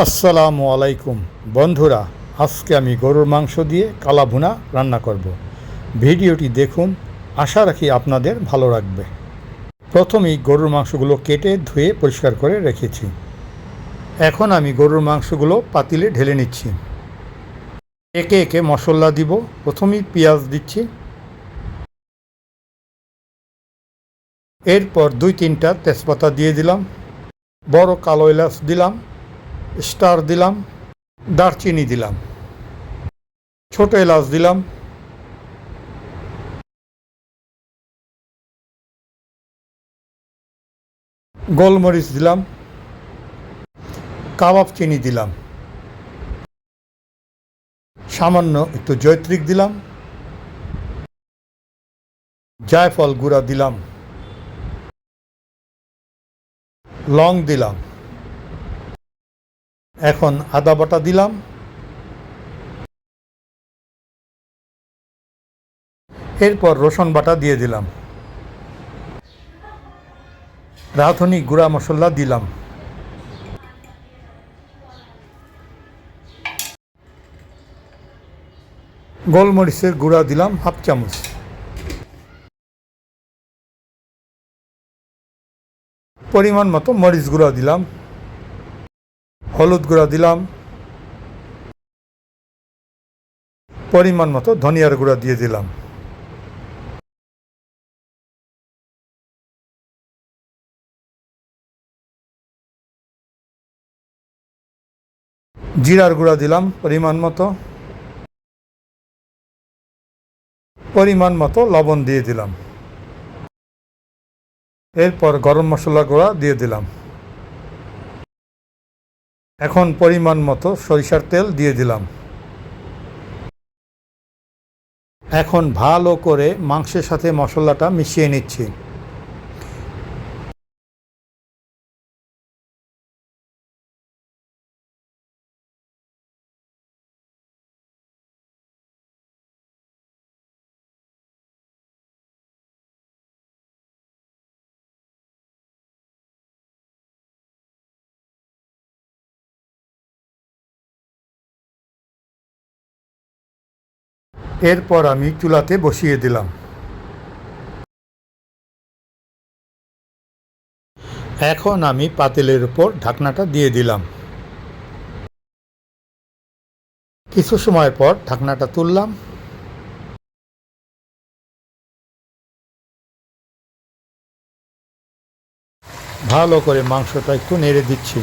আসসালামু আলাইকুম। বন্ধুরা, আজকে আমি গরুর মাংস দিয়ে কালা ভুনা রান্না করব। ভিডিওটি দেখুন, আশা রাখি আপনাদের ভালো লাগবে। প্রথমেই গরুর মাংসগুলো কেটে ধুয়ে পরিষ্কার করে রেখেছি। এখন আমি গরুর মাংসগুলো পাতিলে ঢেলে নিচ্ছি। একে একে মশলা দিব। প্রথমেই পেঁয়াজ দিচ্ছি। এরপর দুই তিনটা তেজপাতা দিয়ে দিলাম। বড় কালো এলাচ দিলাম। স্টার দিলাম, দারচিনি দিলাম, ছোট এলাচ দিলাম, গোলমরিচ দিলাম, কাবাব চিনি দিলাম, সামান্য একটু জৈত্রিক দিলাম, জায়ফল গুঁড়া দিলাম, লং দিলাম। এখন আদা বাটা দিলাম। এরপর রসুন বাটা দিয়ে দিলাম। রাঁধুনি গুঁড়া মশলা দিলাম। গোলমরিচের গুঁড়া দিলাম হাফ চামচ। পরিমাণ মতো মরিচ গুঁড়া দিলাম। হলুদ গুঁড়া দিলাম। পরিমাণ মতো ধনিয়ার গুঁড়া দিয়ে দিলাম। জিরার গুঁড়া দিলাম পরিমাণ মতো। পরিমাণ মতো লবণ দিয়ে দিলাম। এরপর গরম মশলা গুঁড়া দিয়ে দিলাম। এখন পরিমাণ মতো সরিষার তেল দিয়ে দিলাম। এখন ভালো করে মাংসের সাথে মশলাটা মিশিয়ে নিচ্ছি। এরপর আমি চুলাতে বসিয়ে দিলাম। এখন আমি পাতিলের উপর ঢাকনাটা দিয়ে দিলাম। কিছু সময় পর ঢাকনাটা তুললাম। ভালো করে মাংসটা একটু নেড়ে দিচ্ছি।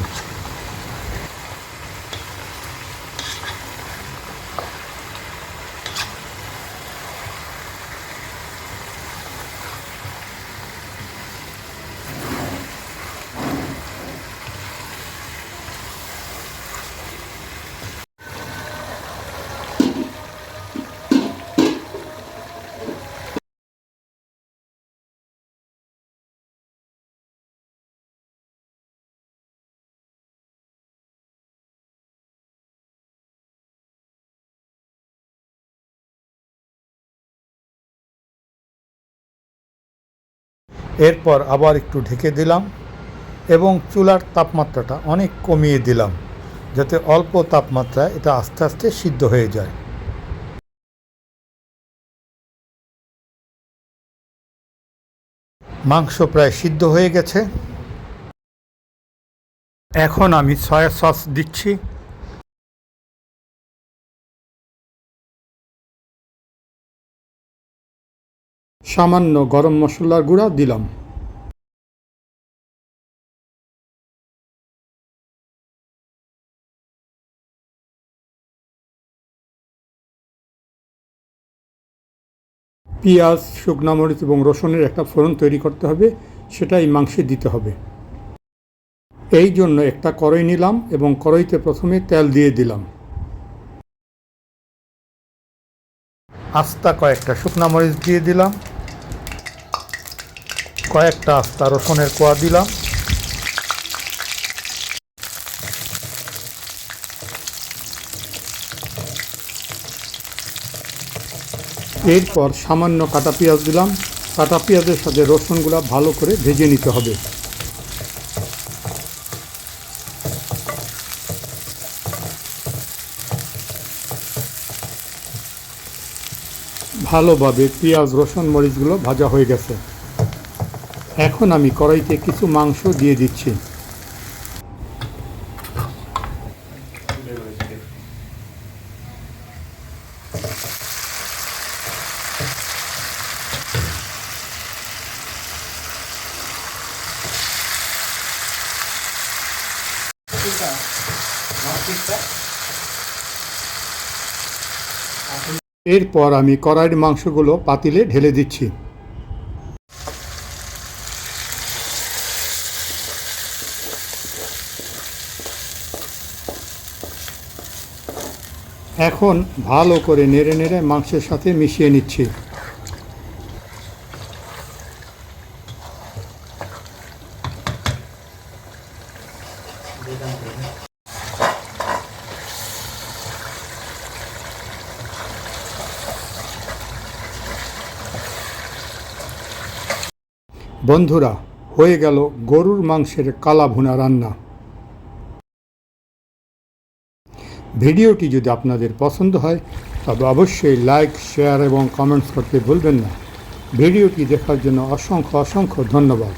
এরপর আবার একটু ঢেকে দিলাম এবং চুলার তাপমাত্রাটা অনেক কমিয়ে দিলাম যাতে অল্প তাপমাত্রায় এটা আস্তে আস্তে সিদ্ধ হয়ে যায়। মাংস প্রায় সিদ্ধ হয়ে গেছে। এখন আমি সয়া সস দিচ্ছি। সামান্য গরম মশলার গুঁড়া দিলাম। পেঁয়াজ, শুকনা মরিচ এবং রসুনের একটা ফোড়ন তৈরি করতে হবে, সেটাই মাংসে দিতে হবে। এই জন্য একটা কড়াই নিলাম এবং কড়াইতে প্রথমে তেল দিয়ে দিলাম। আস্তা কয়েকটা শুকনা মরিচ দিয়ে দিলাম। কয়েকটা আস্তা রসুনের কোয়া দিলাম। এরপর সামান্য কাটা পেঁয়াজ দিলাম। কাটা পেঁয়াজের সাথে রসুনগুলা ভালো করে ভেজে নিতে হবে। ভালোভাবে পেঁয়াজ, রসুন, মরিচগুলো ভাজা হয়ে গেছে। এখন আমি কড়াইতে কিছু মাংস দিয়ে দিচ্ছি। এরপর আমি কড়াইয়ের মাংসগুলো পাতিলে ঢেলে দিচ্ছি। এখন ভালো করে নেড়ে নেড়ে মাংসের সাথে মিশিয়ে নিচ্ছি। বন্ধুরা, হয়ে গেল গরুর মাংসের কালা ভুনা রান্না। ভিডিওটি যদি আপনাদের পছন্দ হয়, তবে অবশ্যই লাইক, শেয়ার এবং কমেন্টস করতে ভুলবেন না। ভিডিওটি দেখার জন্য অসংখ্য অসংখ্য ধন্যবাদ।